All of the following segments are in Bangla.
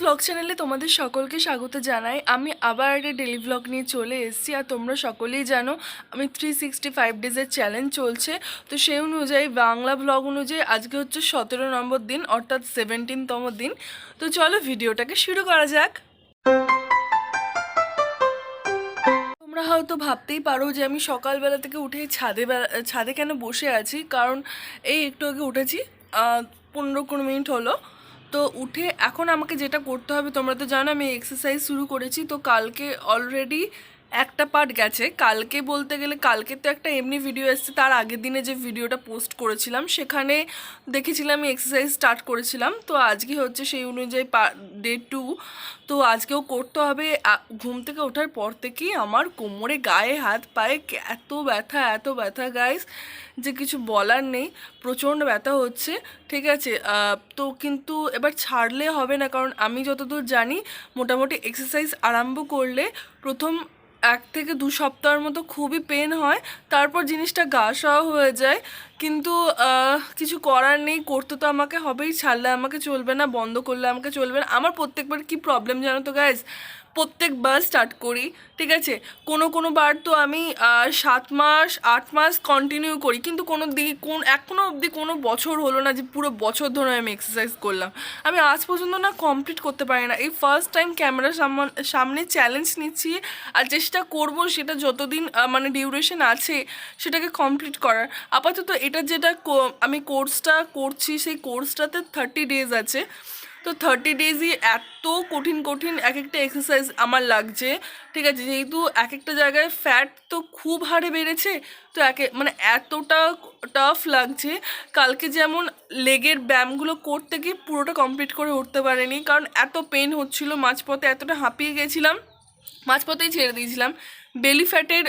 ব্লগ চ্যানেলে তোমাদের সকলকে স্বাগত জানাই। আমি আবার একটা ডেলি ব্লগ নিয়ে চলে এসেছি আর তোমরা সকলেই জানো, আমি থ্রি সিক্সটি ফাইভ ডেজের চ্যালেঞ্জ চলছে। তো সেই অনুযায়ী বাংলা ব্লগ অনুযায়ী আজকে হচ্ছে সতেরো নম্বর দিন, অর্থাৎ সেভেন্টিনতম দিন। তো চলো ভিডিওটাকে শুরু করা যাক। তোমরা হয়তো ভাবতেই পারো যে আমি সকালবেলা থেকে উঠে ছাদে ছাদে কেন বসে আছি? কারণ এই একটু আগে উঠেছি পনেরো কুড়ি মিনিট হলো। তো উঠে এখন আমাকে যেটা করতে হবে, তোমরা তো জানো আমি এক্সারসাইজ শুরু করেছি, তো কালকে অলরেডি একটা পার্ট গেছে। কালকে বলতে গেলে, কালকে তো একটা এমনি ভিডিও এসেছে, তার আগের দিনে যে ভিডিওটা পোস্ট করেছিলাম, সেখানে দেখেছিলাম আমি এক্সারসাইজ স্টার্ট করেছিলাম। তো আজকে হচ্ছে সেই অনুযায়ী ডে টু তো আজকেও করতে হবে। ঘুম থেকে ওঠার পর থেকেই আমার কোমরে গায়ে হাত পায়ে এত ব্যথা এত ব্যথা গাইস যে কিছু বলার নেই। প্রচণ্ড ব্যথা হচ্ছে, ঠিক আছে? তো কিন্তু এবার ছাড়লে হবে না, কারণ আমি যতদূর জানি, মোটামুটি এক্সারসাইজ আরম্ভ করলে প্রথম এক থেকে দু সপ্তাহের মতো খুবই পেন হয়, তারপর জিনিসটা গা হয়ে যায়। কিন্তু কিছু করার নেই, করতে তো আমাকে হবেই, ছাড়লে আমাকে চলবে না, বন্ধ করলে আমাকে চলবে না। আমার প্রত্যেকবার কি প্রবলেম জানো তো গাইজ প্রত্যেকবার স্টার্ট করি, ঠিক আছে? কোনো কোনো বার তো আমি সাত মাস, আট মাস কন্টিনিউ করি, কিন্তু কোনো দিকে কোন এখনও অবধি কোনো বছর হলো না যে পুরো বছর ধরে আমি এক্সারসাইজ করলাম। আমি আজ পর্যন্ত না কমপ্লিট করতে পারি না। এই ফার্স্ট টাইম ক্যামেরার সামনে চ্যালেঞ্জ নিচ্ছি, আর চেষ্টা করব সেটা যতদিন মানে ডিউরেশন আছে, সেটাকে কমপ্লিট করার। আপাতত এটা যেটা আমি কোর্সটা করছি, সেই কোর্সটাতে থার্টি ডেজ আছে। তো থার্টি ডেজই এত কঠিন কঠিন এক একটা এক্সারসাইজ আমার লাগছে। ঠিক আছে, যেহেতু এক একটা জায়গায় ফ্যাট তো খুব হারে বেড়েছে, তো একে মানে এতটা টাফ লাগছে। কালকে যেমন লেগের ব্যায়ামগুলো করতে গিয়ে পুরোটা কমপ্লিট করে উঠতে পারেনি, কারণ এত পেন হচ্ছিল, মাঝপথে এতটা হাঁপিয়ে গেছিলাম, মাঝপথেই ছেড়ে দিয়েছিলাম। বেলি ফ্যাটের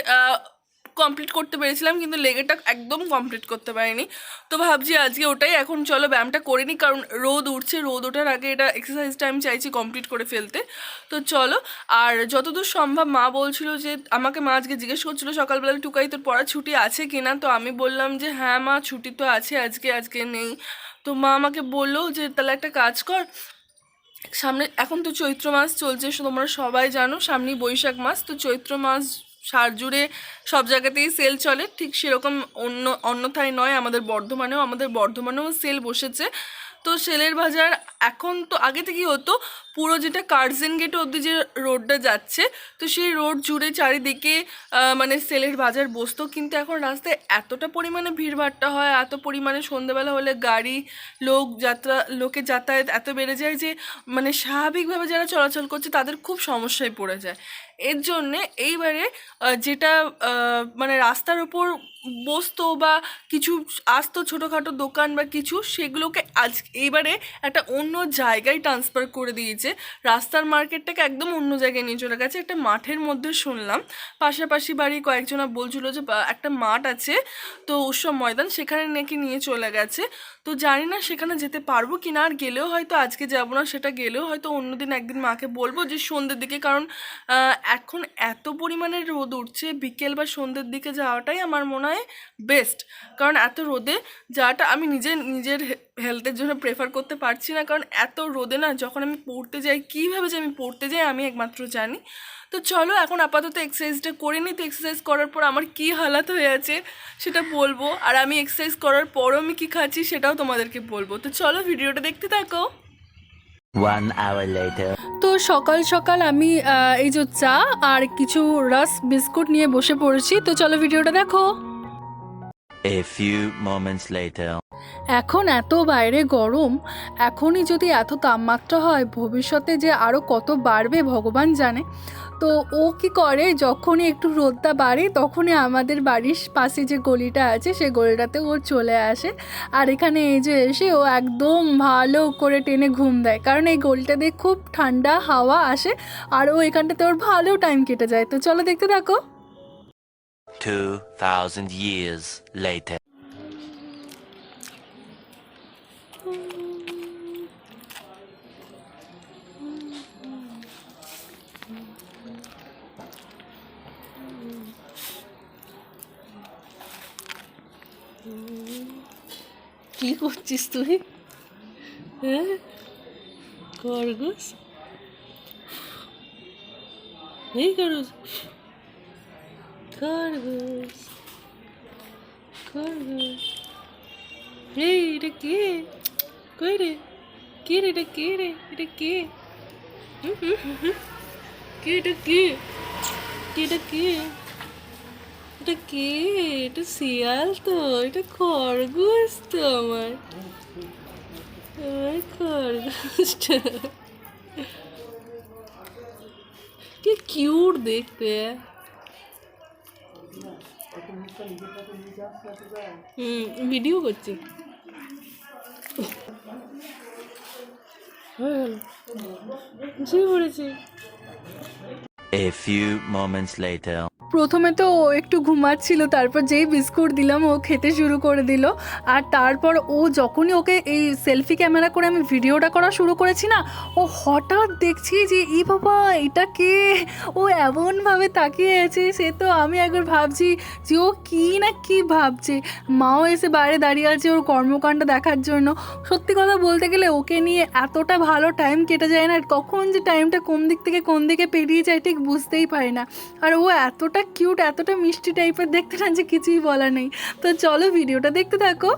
কমপ্লিট করতে পেরেছিলাম, কিন্তু লেগেটা একদম কমপ্লিট করতে পারিনি। তো ভাবছি আজকে ওটাই, এখন চলো ব্যায়ামটা করে নিই কারণ রোদ উঠছে, রোদ ওঠার আগে এটা এক্সারসাইজটা আমি চাইছি কমপ্লিট করে ফেলতে। তো চলো, আর যতদূর সম্ভব মা বলছিল যে, আমাকে মা আজকে জিজ্ঞেস করছিল, সকালবেলা টুকাই, তোর পড়া ছুটি আছে কিনা? তো আমি বললাম যে হ্যাঁ মা, ছুটি তো আছে আজকে আজকে নেই। তো মা আমাকে বলল যে, তাহলে একটা কাজ কর, সামনে, এখন তো চৈত্র মাস চলছে, তোমরা সবাই জানো, সামনেই বৈশাখ মাস, তো চৈত্র মাস সার জুড়ে সব জায়গাতেই সেল চলে। ঠিক সেরকম অন্য, অন্যথায় নয়, আমাদের বর্ধমানেও আমাদের বর্ধমানেও সেল বসেছে। তো সেলের বাজার এখন তো আগে থেকেই হতো, পুরো যেটা কার্জন গেট অবধি যে রোডটা যাচ্ছে, তো সেই রোড জুড়ে চারিদিকে মানে সেলের বাজার বসতো। কিন্তু এখন রাস্তায় এতটা পরিমাণে ভিড়ভাট্টা হয়, এত পরিমাণে সন্ধেবেলা হলে গাড়ি, লোক যাত্রা লোকের যাতায়াত এত বেড়ে যায় যে মানে স্বাভাবিকভাবে যারা চলাচল করছে তাদের খুব সমস্যায় পড়ে যায়। এর জন্যে এইবারে যেটা মানে রাস্তার ওপর বসতো বা কিছু আসতো ছোটোখাটো দোকান বা কিছু, সেগুলোকে আজ এইবারে একটা অন্য জায়গায় ট্রান্সফার করে দিয়েছে। রাস্তার মার্কেটটাকে একদম অন্য জায়গায় নিয়ে চলে গেছে। একটা মাঠের মধ্যে শুনলাম। পাশাপাশি বাড়ি কয়েকজনা বলছিল যে একটা মাঠ আছে, তো উৎসব ময়দান, সেখানে নাকি নিয়ে চলে গেছে। তো জানি না সেখানে যেতে পারব কি না আর গেলেও হয়তো আজকে যাব না, সেটা গেলেও হয়তো অন্যদিন একদিন মাকে বলব যে, সন্ধ্যের দিকে। কারণ এখন এত পরিমাণে রোদ উঠছে, বিকেল বা সন্ধ্যের দিকে যাওয়াটাই আমার মনে হয় বেস্ট কারণ এত রোদে যাটা আমি নিজে নিজের হেলথের জন্য প্রেফার করতে পারছি না। কারণ এত রোদে না যখন আমি পড়তে যাই কীভাবে যে আমি পড়তে যাই আমি একমাত্র জানি। তো চলো এখন আপাতত এক্সারসাইজটা করে নিই। তো এক্সারসাইজ করার পর আমার কী হালাত হয়ে আছে সেটা বলব। আর আমি এক্সারসাইজ করার পরও আমি কী খাচ্ছি সেটাও তোমাদেরকে বলব। তো চলো ভিডিওটা দেখতে থাকো. তো সকাল সকাল আমি এই যে চা আর কিছু রাস বিস্কুট নিয়ে বসে পড়েছি। তো চলো ভিডিওটা দেখো। A few moments later. এখন এত বাইরে গরম, এখনই যদি এত তাপমাত্রা হয়, ভবিষ্যতে যে আরও কত বাড়বে ভগবান জানে। তো ও কি করে? যখনই একটু রোদটা বাড়ে, তখনই আমাদের বাড়ির পাশে যে গলিটা আছে সেই গলিটাতে ও চলে আসে। আর এখানে এই যে এসে ও একদম ভালো করে টেনে ঘুম দেয়। কারণ এই গলিটাতে খুব ঠান্ডা হাওয়া আসে, আর ও এখানটাতে ওর ভালো টাইম কেটে যায়। তো চলো দেখতে থাকো। Two thousand years later. কি করছিস তুই হ্যাঁ খরগোশ এই খরগোশ খরগোশ খরগোশ এই এটা কে কই রে কে রে এটা কে রে এটা কে। কে এটা কে কে এটা কে এটা কে এটা শিয়াল তো এটা খরগোশ তো আমার আমার খরগোশটা কি কিউট দেখতে হুম ভিডিও করছি। শুয়ে পড়েছি। A few moments later. প্রথমে তো ও একটু ঘুমাচ্ছিল, তারপর যেই বিস্কুট দিলাম ও খেতে শুরু করে দিল। আর তারপর ও যখনই ওকে এই সেলফি ক্যামেরা করে আমি ভিডিওটা করা শুরু করেছি না, ও হঠাৎ দেখছি যে ই বাবা, এটা কে? ও এমনভাবে তাকিয়ে আছে, সে তো আমি একবার ভাবছি যে ও কী না কী ভাবছে। মাও এসে বাইরে দাঁড়িয়ে আছে ওর কর্মকাণ্ড দেখার জন্য। সত্যি কথা বলতে গেলে ওকে নিয়ে এতটা ভালো টাইম কেটে যায় না কখন যে টাইমটা কোন দিক থেকে কোন দিকে পেরিয়ে যায় ঠিক বুঝতেই পারি না। আর ও এতটা কিউট এতটা মিষ্টি টাইপের দেখতে না যে কিছুই বলা নেই। তো চলো ভিডিওটা দেখতে থাকো।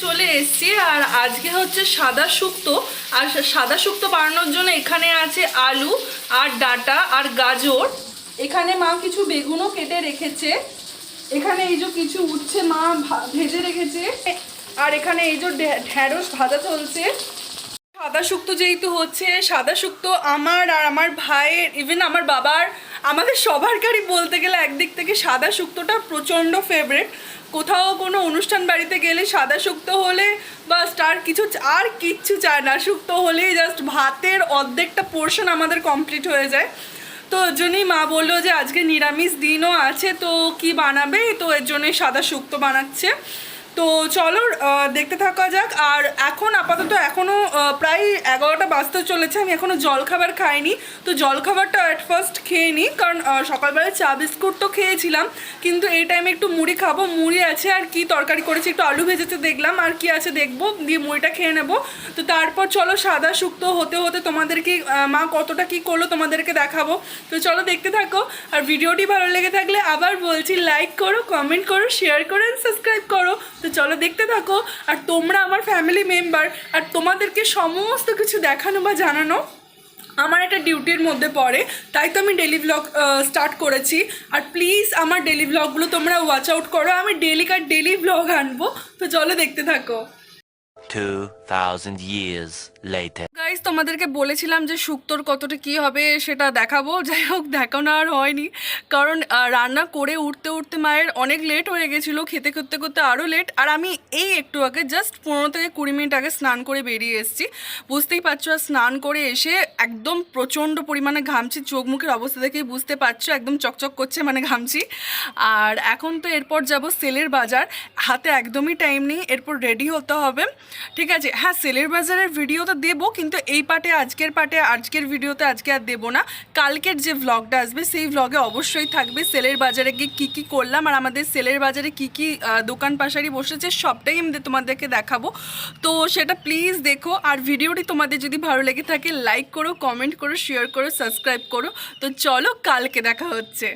চলে এসেছি আর আজকে হচ্ছে সাদা শুক্তো। আর সাদা শুক্তো বানানোর জন্য এখানে আছে আলু আর ডাটা আর গাজর। এখানে মা কিছু বেগুনও কেটে রেখেছে। এখানে এই যে কিছু উচ্ছে মা ভা- ভেজে রেখেছে। আর এখানে এই যে ঢেঁড়স ভাজা চলছে। সাদা শুক্তো যেহেতু হচ্ছে সাদা শুক্তো আমার আর আমার ভাইয়ের ইভেন আমার বাবার, আমাদের সবারকারই বলতে গেলে একদিক থেকে সাদা শুক্তোটা প্রচণ্ড ফেভারেট কোথাও কোনো অনুষ্ঠান বাড়িতে গেলে সাদা শুক্তো হলে বা স্টার কিছু আর কিচ্ছু চায় না। শুক্তো হলেই জাস্ট ভাতের অর্ধেকটা পোর্শন আমাদের কমপ্লিট হয়ে যায়। তো ওর জন্যই মা বলল যে, আজকে নিরামিষ দিনও আছে, তো কি বানাবে? তো এর জন্যই সাদা শুক্তো বানাচ্ছে। তো চলো দেখতে থাকা যাক। আর এখন আপাতত এখনও প্রায় এগারোটা বাজতে চলেছে। আমি এখনও জলখাবার খাইনি। তো জলখাবারটা অ্যাট ফার্স্ট খেয়ে নিই কারণ আহ, সকালবেলায় চা বিস্কুট তো খেয়েছিলাম। কিন্তু এই টাইমে একটু মুড়ি খাব। মুড়ি আছে আর কি তরকারি করেছি একটু আলু ভেজেতে দেখলাম। আর কি আছে দেখব দিয়ে মুড়িটা খেয়ে নেব। তো তারপর চলো সাদা শুক্তো হতে হতে তোমাদেরকে মা কতটা কি করল তোমাদেরকে দেখাবো। তো চলো দেখতে থাকো। আর ভিডিওটি ভালো লেগে থাকলে আবার বলছি লাইক করো কমেন্ট করো শেয়ার করো সাবস্ক্রাইব করো। তো চলো দেখতে থাকো। আর তোমরা আমার ফ্যামিলি মেম্বার আর তোমাদেরকে সমস্ত কিছু দেখানো বা জানানো আমার একটা ডিউটির মধ্যে পড়ে। তাই তো আমি ডেলি ব্লগ স্টার্ট করেছি। আর প্লিজ আমার ডেলি ব্লগগুলো তোমরা ওয়াচ আউট করো। আমি ডেলি কার ডেলি ব্লগ আনব। তো চলো দেখতে থাকো। Thousand years later. গাইজ তোমাদেরকে বলেছিলাম যে শুক্তোর কতটা কি হবে সেটা দেখাবো। যাই হোক দেখানো আর হয়নি। কারণ রান্না করে উঠতে উঠতে মায়ের অনেক লেট হয়ে গেছিল, খেতে করতে করতে আরও লেট আর আমি এই একটু আগে জাস্ট পনেরো থেকে কুড়ি মিনিট আগে স্নান করে বেরিয়ে এসেছি। বুঝতেই পারছ, আর স্নান করে এসে একদম প্রচণ্ড পরিমাণে ঘামছি। চোখ মুখের অবস্থা দেখেই বুঝতে পারছ, একদম চকচক করছে মানে ঘামছি। আর এখন তো এরপর যাব সেলের বাজার। হাতে একদমই টাইম নেই, এরপর রেডি হতে হবে। ঠিক আছে হ্যাঁ সেলের বাজারের ভিডিও তো দেবো, কিন্তু এই পার্টে আজকের পার্টে আজকের ভিডিওতে আজকে আর দেবো না। কালকের যে ভ্লগটা আসবে, সেই ভ্লগে অবশ্যই থাকবে সেলের বাজারে গিয়ে কী কী করলাম আর আমাদের সেলের বাজারে কী কী দোকান পাশারি বসেছে, সবটাই আমি তোমাদেরকে দেখাবো। তো সেটা প্লিজ দেখো, আর ভিডিওটি তোমাদের যদি ভালো লেগে থাকে লাইক করো কমেন্ট করো শেয়ার করো সাবস্ক্রাইব করো। তো চলো, কালকে দেখা হচ্ছে।